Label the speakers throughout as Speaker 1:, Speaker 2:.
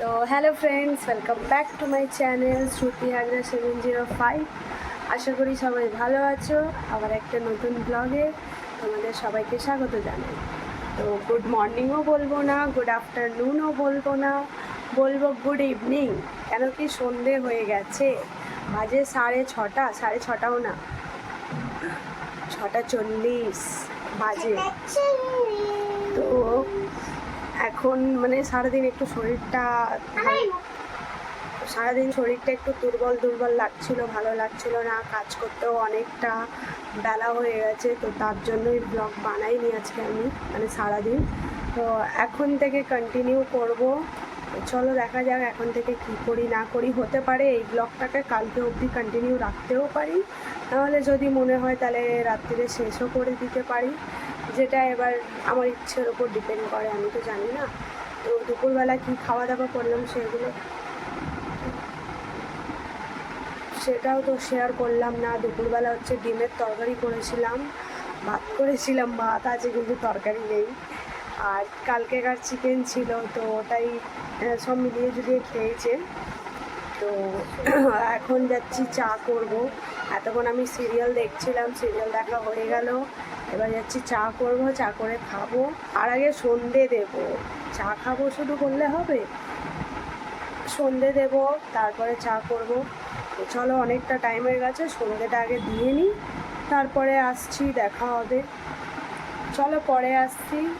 Speaker 1: তো hello friends welcome back to my channel Shruti Hazra seven zero five আশা করি সবাই ভালো আছো। আবার একটা নতুন ব্লগে তোমাদের সবাইকে স্বাগত জানাই। তো গুড মর্নিংও বলব না গুড আফটারনুনও বলব না, বলব গুড ইভিনিং কেন কি সন্ধে হয়ে গেছে। বাজে সাড়ে ছটা, সাড়ে ছটাও না। ছটা চল্লিশ বাজে। তো এখন মানে সারাদিন একটু শরীরটা সারাদিন শরীরটা একটু দুর্বল দুর্বল লাগছিল, ভালো লাগছিল না, কাজ করতেও অনেকটা বেলা হয়ে গেছে, তো তার জন্যই ব্লগ বানাইনি আজকে আমি মানে সারাদিন। তো এখন থেকে কন্টিনিউ করব। চলো দেখা যাক এখন থেকে কি করি, না করি, হতে পারে এই ব্লগটাকে কালকে অবধি কন্টিনিউ রাখতেও পারি। নাহলে যদি মনে হয় তাহলে রাত্রিরে শেষও করে দিতে পারি। যেটা এবার আমার ইচ্ছের ওপর ডিপেন্ড করে, আমি তো জানি না। তো দুপুরবেলা কি খাওয়া দাওয়া করলাম সেগুলো? সেটাও তো শেয়ার করলাম না। দুপুরবেলা হচ্ছে ডিমের তরকারি করেছিলাম, ভাত করেছিলাম, ভাত আছে কিন্তু তরকারি নেই। আর কালকেকার চিকেন ছিল, তো ওটাই সব মিলিয়ে জুলিয়ে খেয়েছে। তো এখন যাচ্ছি চা করব। এতক্ষণ আমি সিরিয়াল দেখছিলাম সিরিয়াল দেখা হয়ে গেল। এবার যাচ্ছি, চা করব, চা করে খাব। আর আগে সন্ধে দেব। চা খাব শুধু করলে হবে? সন্ধে দেব, তারপরে চা করব। চলো, অনেকটা টাইম হয়ে গেছে, সন্ধেটা আগে দিয়ে নিই। তারপরে আসছি, দেখা হবে। চলো, পরে আসছি।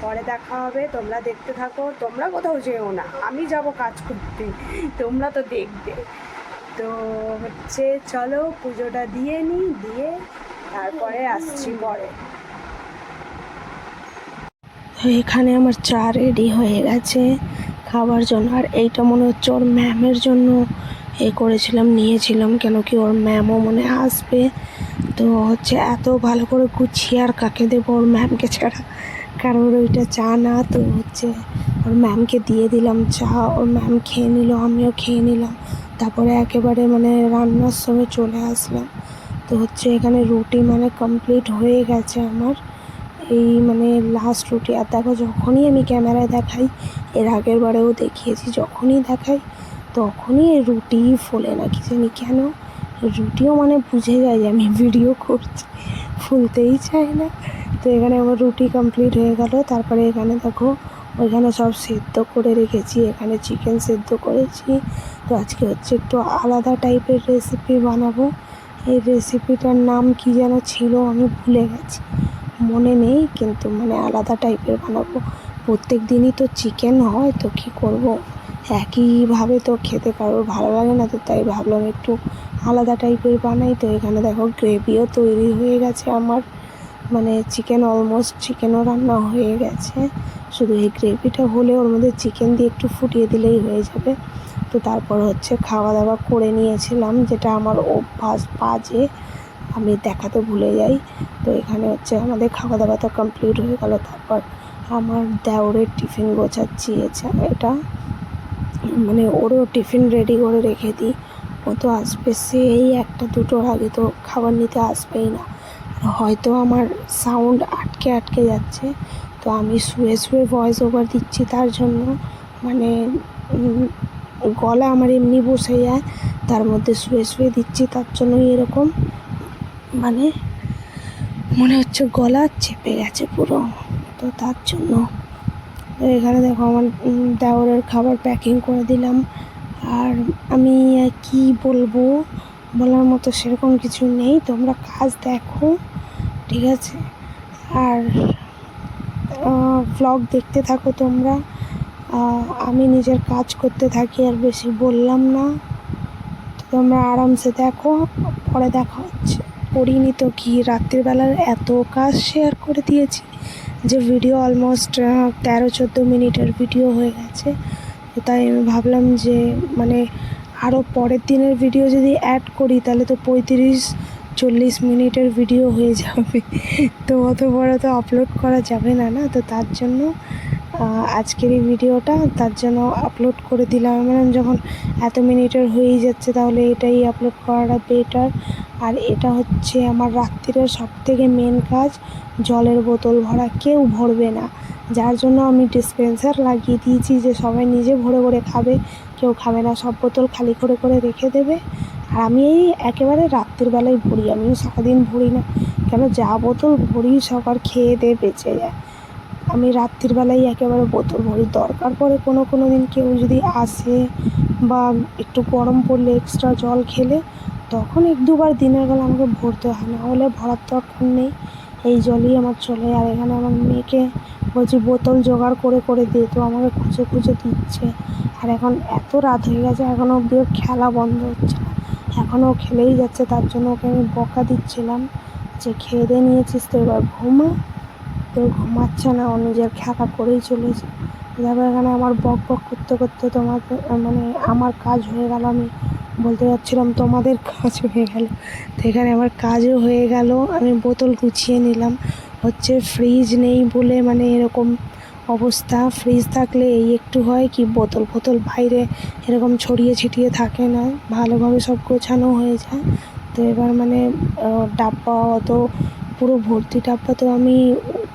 Speaker 1: পরে দেখা হবে। তোমরা দেখতে থাকো। তোমরা কোথাও যেও না। আমি যাব কাজ করতে। তোমরা তো দেখবে। তো হচ্ছে, চলো, পুজোটা দিয়ে নিই। দিয়ে তারপরে আসছি পরে।
Speaker 2: তো এখানে আমার চা রেডি হয়ে গেছে। খাবার জন্য। আর এইটা মনে হচ্ছে ওর ম্যামের জন্য। এ করেছিলাম, নিয়েছিলাম। কেন কি ওর ম্যামও মনে আসবে। তো হচ্ছে এত ভালো করে গুছিয়ে আর কাকে দেবো ওর ম্যামকে ছাড়া? কারণ ওইটা চা না। তো হচ্ছে ওর ম্যামকে দিয়ে দিলাম চা। ওর ম্যাম খেয়ে নিল, আমিও খেয়ে নিলাম। তারপরে একেবারে মানে রান্নার সময় চলে আসলাম। তো হচ্ছে এখানে রুটি মানে কমপ্লিট হয়ে গেছে আমার। এই মানে লাস্ট রুটি। আর দেখো, যখনই আমি ক্যামেরায় দেখাই, এর আগের বারেও দেখিয়েছি, যখনই দেখাই, তখনই রুটি ফোলে না কি জানি কেন? রুটিও মানে বুঝে যায় যে আমি ভিডিও করছি, ফুলতেই চাই না। তো এখানে আমার রুটি কমপ্লিট হয়ে গেল। তারপরে এখানে দেখো, ওইখানে সব সেদ্ধ করে রেখেছি, এখানে চিকেন সেদ্ধ করেছি। তো আজকে হচ্ছে একটু আলাদা টাইপের রেসিপি বানাবো। এই রেসিপিটার নাম কি যেন ছিল আমি ভুলে গেছি। মনে নেই, কিন্তু মানে আলাদা টাইপের বানাবো। প্রত্যেক দিনই তো চিকেন হয়, তো কী করব? একইভাবে তো খেতে কারোর ভালো লাগে না, তো তাই ভাবলাম একটু আলাদা টাইপের বানাই। তো এখানে দেখো গ্রেভিও তৈরি হয়ে গেছে আমার। মানে চিকেন অলমোস্ট চিকেনও রান্না হয়ে গেছে। শুধু এই গ্রেভিটা হলে ওর মধ্যে চিকেন দিয়ে একটু ফুটিয়ে দিলেই হয়ে যাবে। তো তারপর হচ্ছে খাওয়া দাওয়া করে নিয়েছিলাম, যেটা আমার অভ্যাস বাজে, আমি দেখাতে ভুলে যাই। তো এখানে হচ্ছে আমাদের খাওয়া দাওয়া তো কমপ্লিট হয়ে গেল। তারপর আমার দেওরের টিফিন গোছাচ্ছি এটা মানে ওরও টিফিন রেডি করে রেখে দিই। ও তো আসবে, সেই একটা দুটোর আগে তো খাবার নিতে আসবেই না। হয়তো আমার সাউন্ড আটকে আটকে যাচ্ছে তো আমি শুয়ে শুয়ে ভয়েস ওভার দিচ্ছি তার জন্য। মানে গলা আমার এমনি বসে যায় তার মধ্যে শুয়ে শুয়ে দিচ্ছি তার জন্যই এরকম। মানে মনে হচ্ছে গলা চেপে গেছে পুরো। তো তার জন্য। তো এখানে দেখো আমার উম, দেওরের খাবার প্যাকিং করে দিলাম। আর আমি কি বলব? বলার মতো সেরকম কিছু নেই। তোমরা কাজ দেখো, ঠিক আছে? আর ভ্লগ দেখতে থাকো তোমরা। আমি নিজের কাজ করতে থাকি, আর বেশি বললাম না। তো তোমরা আরামসে দেখো, পরে দেখা হচ্ছে। করিনি তো কি? রাত্রিবেলার এত কাজ শেয়ার করে দিয়েছি যে ভিডিও অলমোস্ট তেরো চোদ্দ মিনিটের ভিডিও হয়ে গেছে। তাই আমি ভাবলাম যে মানে আরও পরের দিনের ভিডিও যদি অ্যাড করি, তাহলে তো পঁয়ত্রিশ, চল্লিশ মিনিটের ভিডিও হয়ে যাবে। তো অত বড় তো আপলোড করা যাবে না না, তো তার জন্য আজকের এই ভিডিওটা, তার জন্য আপলোড করে দিলাম। বললাম যখন এত মিনিটের হয়েই যাচ্ছে, তাহলে এটাই আপলোড করাটা বেটার আর এটা হচ্ছে আমার রাত্রিরের সব থেকে মেন কাজ, জলের বোতল ভরা। কেউ ভরবে না। যার জন্য আমি ডিসপেন্সার লাগিয়ে দিয়েছি যে সবাই নিজে ভরে ভরে খাবে। কেউ খাবে না, সব বোতল খালি করে করে রেখে দেবে। আর আমি এই একেবারে রাত্রির বেলায় ভরি। আমি সারাদিন ভরি না। কেন? যা বোতল ভরি সবার খেয়ে দিয়ে বেঁচে যায়। আমি রাত্রির বেলায় একেবারে বোতল ভরি দরকার পড়ে। কোনো কোনো দিন কেউ যদি আসে বা একটু গরম পড়লে এক্সট্রা জল খেলে, তখন এক দুবার দিনের বেলা আমাকে ভরতে হয়। না হলে ভরার দরকার নেই। এই জলই আমার চলে। আর এখানে আমার মেয়েকে বলছি, বোতল জোগাড় করে করে দে। তো আমাকে খুঁজে খুঁজে দিচ্ছে। আর এখন এত রাত হয়ে গেছে এখনও অব্দি খেলা বন্ধ হচ্ছে না। এখনও খেলেই যাচ্ছে। তার জন্য ওকে আমি বকা দিচ্ছিলাম যে, খেয়ে দিয়ে নিয়েছিস তো এবার। ঘুমা। ও ঘুমাচ্ছে না, ও নিজের খেলা করেই চলেছে। তারপর এখানে আমার বক বক করতে করতে তোমাদের মানে আমার কাজ হয়ে গেল, আমি বলতে যাচ্ছিলাম, তোমাদের কাজ হয়ে গেল। তো এখানে আমার কাজও হয়ে গেল, আমি বোতল গুছিয়ে নিলাম। হচ্ছে ফ্রিজ নেই বলে মানে এরকম অবস্থা। ফ্রিজ থাকলে এই একটু হয় কি, বোতল ফোতল বাইরে এরকম ছড়িয়ে ছিটিয়ে থাকে না, ভালোভাবে সব গোছানো হয়ে যায়। তো এবার মানে ডাব্বা অত পুরো ভর্তি ডাব্বা তো আমি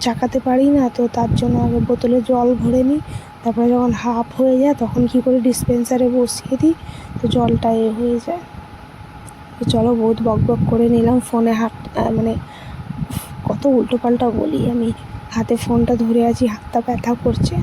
Speaker 2: চাকাতে পারি না, তো তার জন্য আগে বোতলে জল ভরে নিই, তারপরে যখন হাফ হয়ে যায় তখন কি করে ডিসপেন্সারে বসিয়ে দিই, তো জলটা এ হয়ে যায়। তো চলো বহুত বক বক করে নিলাম ফোনে হাত মানে কত উল্টো পাল্টা বলি আমি, হাতে ফোনটা ধরে আছি, হাতটা ব্যথা করছে।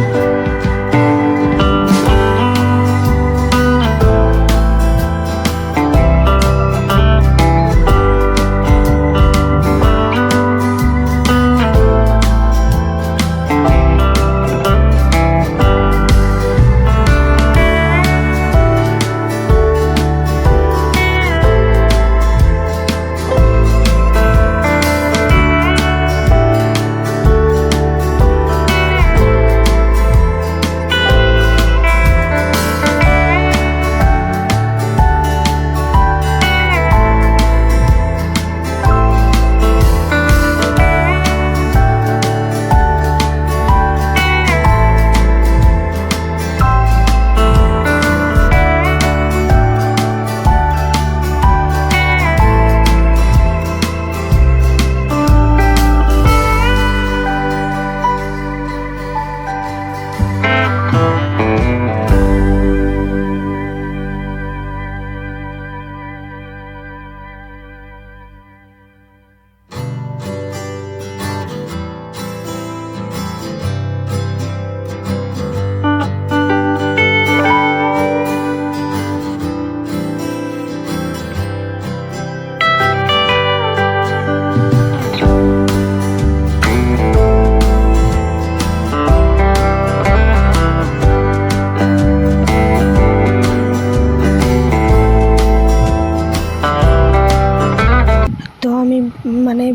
Speaker 2: Bye.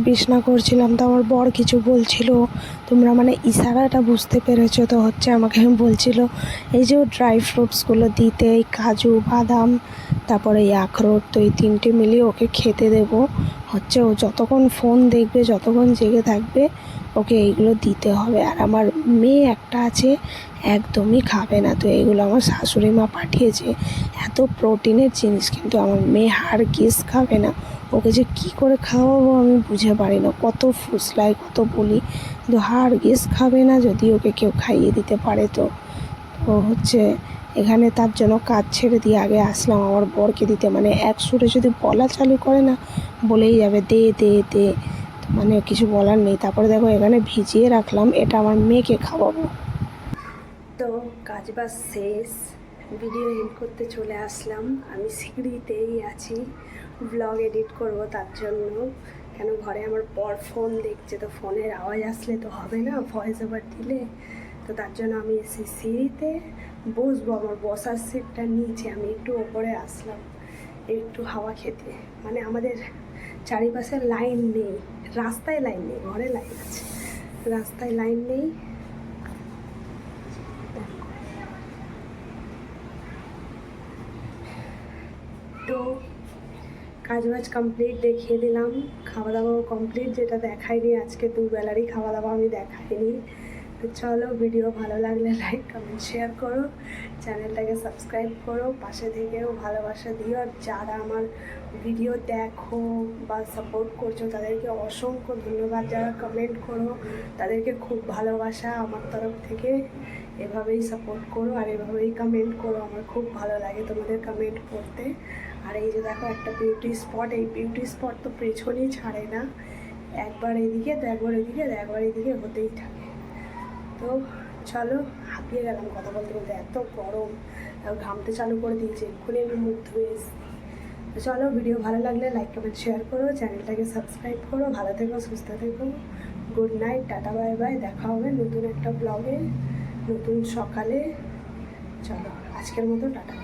Speaker 2: তৃষ্ণা করছিলাম, তো আমার বর কিছু বলছিল। তোমরা মানে ইশারাটা বুঝতে পেরেছ তো হচ্ছে আমাকে বলছিল, এই যে ড্রাই ফ্রুটসগুলো দিতে, এই কাজু, বাদাম, তারপরে এই আখরোট, তো এই তিনটে মিলিয়ে ওকে খেতে দেব। হচ্ছে ও যতক্ষণ ফোন দেখবে, যতক্ষণ জেগে থাকবে, ওকে এইগুলো দিতে হবে। আর আমার মেয়ে একটা আছে, একদমই খাবে না। তো এইগুলো আমার শাশুড়ি মা পাঠিয়েছে। এত প্রোটিনের জিনিস, কিন্তু আমার মেয়ে হাড় গিস খাবে না। ওকে যে, কী করে খাওয়াবো আমি বুঝে পারি না। কত ফুসলাই, কত বলি। কিন্তু হাড় গিস খাবে না যদি ওকে কেউ খাইয়ে দিতে পারে তো। তো হচ্ছে, এখানে তার জন্য কাজ ছেড়ে দিয়ে আগে আসলাম। আমার বরকে দিতে। মানে এক সুরে যদি বলা চালু করে না, বলেই যাবে, দে দে দে। মানে কিছু বলার নেই। তারপরে দেখো, এখানে ভিজিয়ে রাখলাম, এটা আমার মেয়েকে খাওয়াবো।
Speaker 1: তো কাজ বাজ শেষ। ভিডিও এডিট করতে চলে আসলাম। আমি সিঁড়িতেই আছি। ব্লগ এডিট করব তার জন্য। কেন ঘরে আমার পর ফোন দেখছে, তো ফোনের আওয়াজ আসলে তো হবে না ভয়েস ওভার দিলে। তো তার জন্য আমি এসে সিঁড়িতে বসবো, আমার বসার সিটটা নিচে, আমি একটু ওপরে আসলাম, একটু হাওয়া খেতে। মানে আমাদের চারিপাশে লাইন নেই, রাস্তায় লাইন নেই, ঘরে লাইন আছে। রাস্তায় লাইন নেই। তো কাজ বাজ কমপ্লিট দেখিয়ে দিলাম। খাওয়া দাওয়াও কমপ্লিট যেটা দেখাইনি আজকে, দুবেলারই খাওয়া দাওয়া আমি দেখাইনি। তো চলো, ভিডিও ভালো লাগলে লাইক কমেন্ট শেয়ার করো। চ্যানেলটাকে সাবস্ক্রাইব করো। পাশে থেকেও ভালোবাসা দিও। আর যারা আমার ভিডিও দেখো বা সাপোর্ট করছ, তাদেরকে অসংখ্য ধন্যবাদ। যারা কমেন্ট করো, তাদেরকে খুব ভালোবাসা আমার তরফ থেকে। এভাবেই সাপোর্ট করো আর এভাবেই কমেন্ট করো। আমার খুব ভালো লাগে তোমাদের কমেন্ট আর এই যে দেখো একটা বিউটি স্পট এই বিউটি স্পট তো পেছনেই ছাড়ে না। একবার এদিকে তো একবার এদিকে তো একবার এদিকে হতেই থাকে। তো চলো, হাঁপিয়ে গেলাম কথা বলতে বলতে, এত গরম। ঘামতে চালু করে দিয়েছে, এক্ষুনি আমি মুখ ধুয়ে তো চলো ভিডিও ভালো লাগলে লাইক কমেন্ট শেয়ার করো চ্যানেলটাকে সাবস্ক্রাইব করো, ভালো থেকো, সুস্থ থেকো। Good night tata bye bye দেখা হবে নতুন একটা ব্লগে নতুন সকালে। চলো, আজকের মতো, টাটা।